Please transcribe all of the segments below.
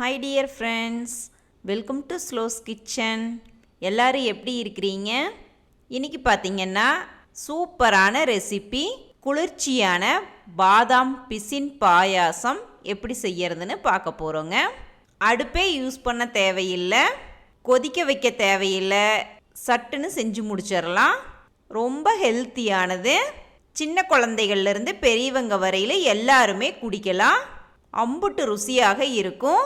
Hi dear friends welcome to Slow's kitchen எல்லாரும் எப்படி இருக்கிறீங்க? இன்னைக்கு பார்த்தீங்கன்னா சூப்பரான ரெசிபி குளிர்ச்சியான பாதாம் பிசின் பாயாசம் எப்படி செய்யறதுன்னு பார்க்க போகிறோங்க அடுப்பே யூஸ் பண்ண தேவையில்லை கொதிக்க வைக்க தேவையில்லை சட்டுன்னு செஞ்சு முடிச்சிடலாம். ரொம்ப ஹெல்த்தியானது சின்ன குழந்தைகள்லேருந்து பெரியவங்க வரையில் எல்லாருமே குடிக்கலாம். அம்புட்டு ருசியாக இருக்கும்.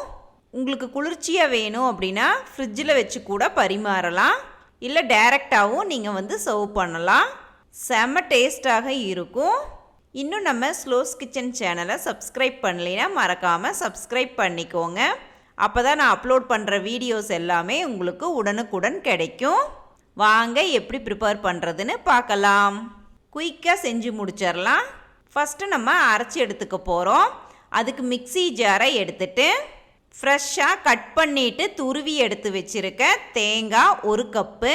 உங்களுக்கு குளிர்ச்சியாக வேணும் அப்படின்னா ஃப்ரிட்ஜில் வச்சு கூட பரிமாறலாம். இல்லை டைரெக்டாகவும் நீங்கள் வந்து சர்வ் பண்ணலாம். செம்ம டேஸ்ட்டாக இருக்கும். இன்னும் நம்ம ஸ்லோஸ் கிச்சன் சேனலை சப்ஸ்கிரைப் பண்ணலைன்னா மறக்காமல் சப்ஸ்கிரைப் பண்ணிக்கோங்க. அப்போ தான் நான் அப்லோட் பண்ணுற வீடியோஸ் எல்லாமே உங்களுக்கு உடனுக்குடன் கிடைக்கும். வாங்க எப்படி ப்ரிப்பேர் பண்ணுறதுன்னு பார்க்கலாம். குயிக்காக செஞ்சு முடிச்சிடலாம். ஃபஸ்ட்டு நம்ம அரைச்சி எடுத்துக்க போகிறோம் அதுக்கு மிக்ஸி ஜாரை எடுத்துகிட்டு ஃப்ரெஷ்ஷாக கட் பண்ணிவிட்டு துருவி எடுத்து வச்சுருக்க தேங்காய் ஒரு கப்பு.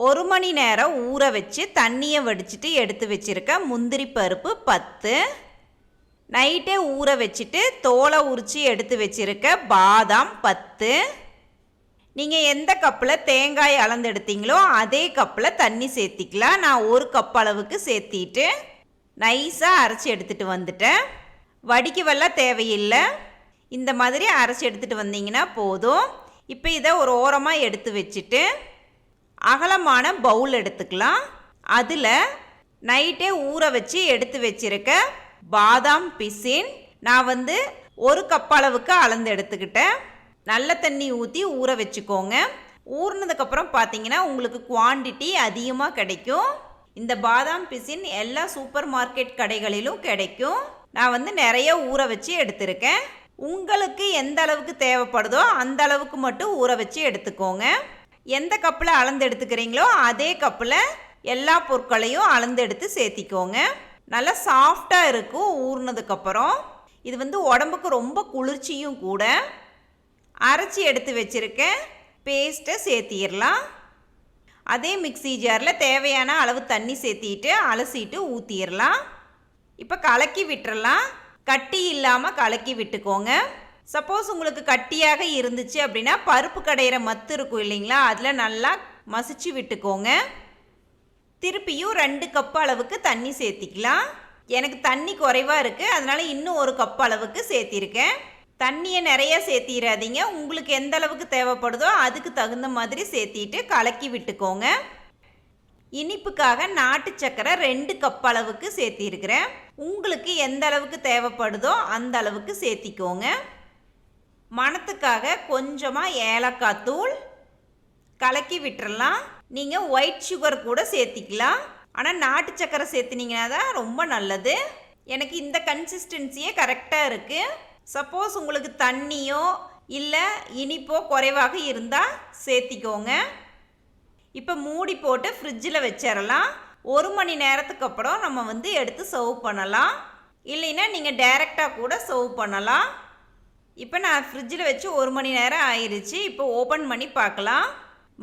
ஒரு மணி நேரம் ஊற வச்சு தண்ணியை வடிச்சிட்டு எடுத்து வச்சுருக்க முந்திரி பருப்பு பத்து. நைட்டே ஊற வச்சுட்டு தோலை உரித்து எடுத்து வச்சுருக்க பாதாம் பத்து. நீங்கள் எந்த கப்பில் தேங்காய் அளந்தெடுத்தீங்களோ அதே கப்பில் தண்ணி சேர்த்திக்கலாம். நான் ஒரு கப் அளவுக்கு சேர்த்திட்டு நைஸாக அரைச்சி எடுத்துகிட்டு வந்துட்டேன். வடிக்க வெல்லாம் தேவையில்லை. இந்த மாதிரி அரைச்சி எடுத்துகிட்டு வந்தீங்கன்னா போதும். இப்போ இதை ஒரு ஓரமாக எடுத்து வச்சுட்டு அகலமான பவுல் எடுத்துக்கலாம். அதில் நைட்டே ஊற வச்சு எடுத்து வச்சிருக்க பாதாம் பிசின் நான் வந்து ஒரு கப் அளவுக்கு அளந்து எடுத்துக்கிட்டேன். நல்ல தண்ணி ஊற்றி ஊற வச்சுக்கோங்க. ஊறினதுக்கப்புறம் பார்த்தீங்கன்னா உங்களுக்கு குவான்டிட்டி அதிகமாக கிடைக்கும். இந்த பாதாம் பிசின் எல்லா சூப்பர் மார்க்கெட் கடைகளிலும் கிடைக்கும். நான் வந்து நிறைய ஊற வச்சு எடுத்திருக்கேன். உங்களுக்கு எந்த அளவுக்கு தேவைப்படுதோ அந்த அளவுக்கு மட்டும் ஊற வச்சு எடுத்துக்கோங்க. எந்த கப்பில் அளந்து எடுத்துக்கிறீங்களோ அதே கப்பில் எல்லா பொருட்களையும் அளந்து எடுத்து சேர்த்திக்கோங்க. நல்லா சாஃப்டாக இருக்கும் ஊறினதுக்கப்புறம் இது வந்து உடம்புக்கு ரொம்ப குளிர்ச்சியும் கூட. அரைச்சி எடுத்து வச்சுருக்க பேஸ்ட்டை சேர்த்திடலாம். அதே மிக்ஸி ஜாரில் தேவையான அளவு தண்ணி சேர்த்திட்டு அலசிட்டு ஊற்றிடலாம் இப்போ கலக்கி விட்டுறலாம். கட்டி இல்லாமல் கலக்கி விட்டுக்கோங்க. சப்போஸ் உங்களுக்கு கட்டியாக இருந்துச்சு அப்படின்னா பருப்பு கடையிற மத்து இருக்கும் இல்லைங்களா? அதில் நல்லா மசிச்சு விட்டுக்கோங்க. திருப்பியும் ரெண்டு கப் அளவுக்கு தண்ணி சேர்த்திக்கலாம். எனக்கு தண்ணி குறைவாக இருக்குது அதனால் இன்னும் ஒரு கப் அளவுக்கு சேர்த்திருக்கேன். தண்ணியை நிறைய சேர்த்திடாதீங்க உங்களுக்கு எந்த அளவுக்கு தேவைப்படுதோ அதுக்கு தகுந்த மாதிரி சேர்த்திட்டு கலக்கி விட்டுக்கோங்க. இனிப்புக்காக நாட்டு சக்கரை ரெண்டு கப் அளவுக்கு சேர்த்திருக்கிறேன். உங்களுக்கு எந்த அளவுக்கு தேவைப்படுதோ அந்த அளவுக்கு சேர்த்திக்கோங்க. மணத்துக்காக கொஞ்சமாக ஏலக்காய் தூள். கலக்கி விட்டுறலாம். நீங்கள் ஒயிட் சுகர் கூட சேர்த்திக்கலாம். ஆனால் நாட்டு சக்கரை சேர்த்துனீங்கன்னா தான் ரொம்ப நல்லது. எனக்கு இந்த கன்சிஸ்டன்சியே கரெக்டாக இருக்குது சப்போஸ் உங்களுக்கு தண்ணியோ இல்லை இனிப்போ குறைவாக இருந்தால் சேர்த்திக்கோங்க. இப்போ மூடி போட்டு ஃப்ரிட்ஜில் வச்சிடலாம் ஒரு மணி நேரத்துக்கு அப்புறம் நம்ம வந்து எடுத்து சர்வ் பண்ணலாம். இல்லைன்னா நீங்கள் டைரெக்டாக கூட சர்வ் பண்ணலாம். இப்போ நான் ஃப்ரிட்ஜில் வச்சு ஒரு மணி நேரம் ஆயிடுச்சு இப்போ ஓப்பன் பண்ணி பார்க்கலாம்.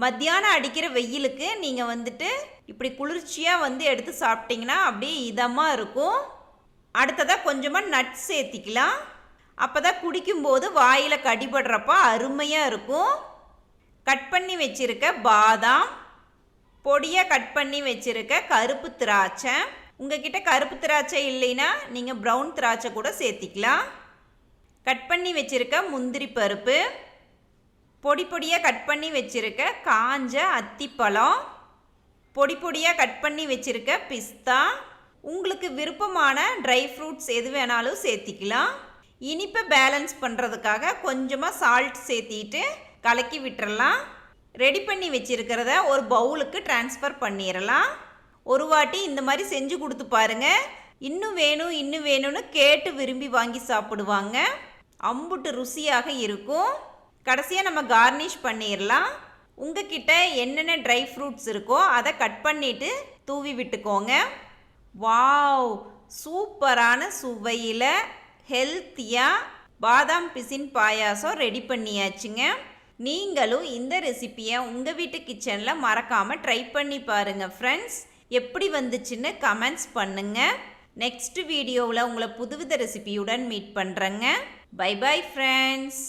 மத்தியானம் அடிக்கிற வெயிலுக்கு நீங்கள் வந்துட்டு இப்படி குளிர்ச்சியாக வந்து எடுத்து சாப்பிட்டிங்கன்னா அப்படியே இதமாக இருக்கும். அடுத்ததாக கொஞ்சமாக நட்ஸ் சேர்த்திக்கலாம். அப்போ தான் குடிக்கும்போது வாயில் கடிபடுறப்ப அருமையாக இருக்கும். கட் பண்ணி வச்சுருக்க பாதாம் பொடியாக கட் பண்ணி வச்சுருக்க கருப்பு திராட்சை. உங்ககிட்ட கருப்பு திராட்சை இல்லைன்னா நீங்கள் ப்ரௌன் திராட்சை கூட சேர்த்திக்கலாம். கட் பண்ணி வச்சுருக்க முந்திரி பருப்பு. பொடி பொடியாக கட் பண்ணி வச்சுருக்க காஞ்ச அத்திப்பழம். பொடி பொடியாக கட் பண்ணி வச்சுருக்க பிஸ்தா. உங்களுக்கு விருப்பமான ட்ரை ஃப்ரூட்ஸ் எது வேணாலும் சேர்த்திக்கலாம். இனிப்பை பேலன்ஸ் பண்ணுறதுக்காக கொஞ்சமாக சால்ட் சேர்த்திட்டு கலக்கி விட்டுறலாம். ரெடி பண்ணி வச்சுருக்கிறத ஒரு பவுலுக்கு ட்ரான்ஸ்ஃபர் பண்ணிடலாம் ஒரு வாட்டி இந்த மாதிரி செஞ்சு கொடுத்து பாருங்கள் இன்னும் வேணும் இன்னும் வேணும்னு கேட்டு விரும்பி வாங்கி சாப்பிடுவாங்க. அம்புட்டு ருசியாக இருக்கும். கடைசியாக நம்ம கார்னிஷ் பண்ணிடலாம் உங்ககிட்ட என்னென்ன ட்ரை ஃப்ரூட்ஸ் இருக்கோ அதை கட் பண்ணிவிட்டு தூவி விட்டுக்கோங்க. வாவ்! சூப்பரான சுவையில் ஹெல்த்தியாக பாதாம் பிசின் பாயாசம் ரெடி பண்ணியாச்சுங்க. நீங்களும் இந்த ரெசிப்பியை உங்கள் வீட்டு கிச்சனில் மறக்காமல் ட்ரை பண்ணி பாருங்கள் ஃப்ரெண்ட்ஸ் எப்படி வந்துச்சுன்னு கமெண்ட்ஸ் பண்ணுங்கள் நெக்ஸ்ட் வீடியோவில் உங்களை புதுவித ரெசிபியுடன் மீட் பண்ணுறேங்க பை பை ஃப்ரெண்ட்ஸ்